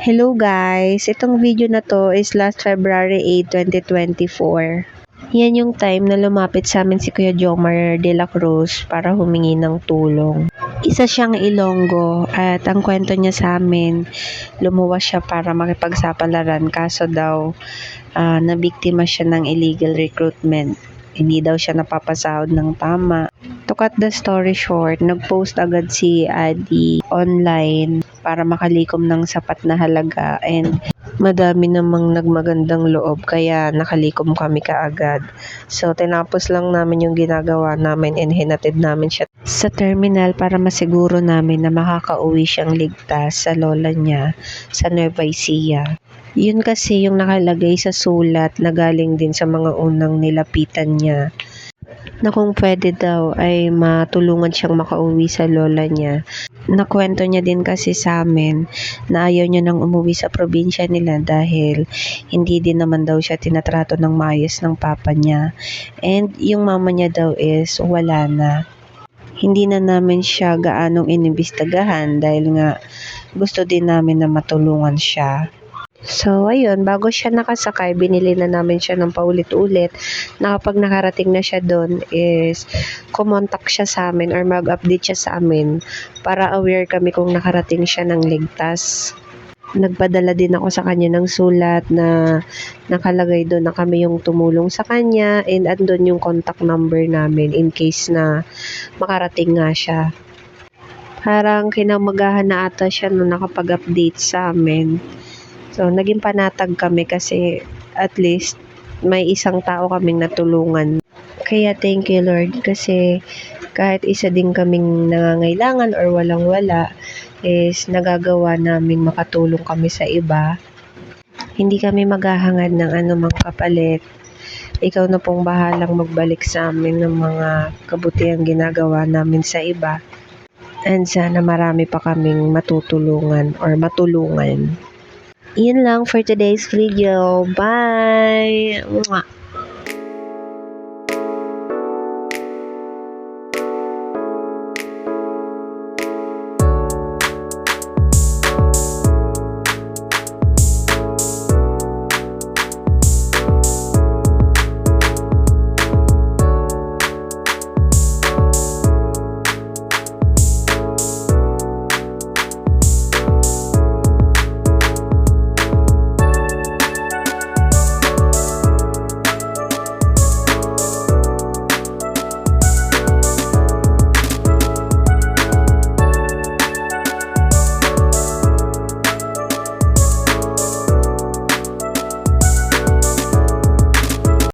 Hello guys! Itong video na to is last February 8, 2024. Yan yung time na lumapit sa amin si Kuya Jomar de la Cruz para humingi ng tulong. Isa siyang Ilonggo at ang kwento niya sa amin, lumuwas siya para makipagsapalaran kaso daw ah, nabiktima siya ng illegal recruitment. Hindi daw siya napapasahod ng tama. To cut the story short, nag-post agad si Adi online para makalikom ng sapat na halaga and madami namang nagmagandang loob kaya nakalikom kami kaagad. So tinapos lang namin yung ginagawa namin and hinatid namin siya sa terminal para masiguro namin na makakauwi siyang ligtas sa lola niya sa Nueva Ecija. Yun kasi yung nakalagay sa sulat na galing din sa mga unang nilapitan niya na kung pwede daw ay matulungan siyang makauwi sa lola niya. Nakwento niya din kasi sa amin na ayaw niya nang umuwi sa probinsya nila dahil hindi din naman daw siya tinatrato ng maayos ng papa niya. And yung mama niya daw is wala na. Hindi na namin siya gaanong inimbestagahan dahil nga gusto din namin na matulungan siya. So, ayun, bago siya nakasakay, binili na namin siya ng paulit-ulit na kapag nakarating na siya doon is kumontak siya sa amin or mag-update siya sa amin para aware kami kung nakarating siya ng ligtas. Nagpadala din ako sa kanya ng sulat na nakalagay doon na kami yung tumulong sa kanya and andun yung contact number namin in case na makarating nga siya. Parang kinamagahan na ata siya nung nakapag-update sa amin. So, naging panatag kami kasi at least may isang tao kaming natulungan. Kaya thank you Lord kasi kahit isa din kaming nangangailangan or walang-wala is nagagawa namin makatulong kami sa iba. Hindi kami maghahangad ng anumang kapalit. Ikaw na pong bahalang magbalik sa amin ng mga kabutihang ginagawa namin sa iba. And sana marami pa kaming matutulungan or matulungan. Yun lang for today's video. Bye! Mwah!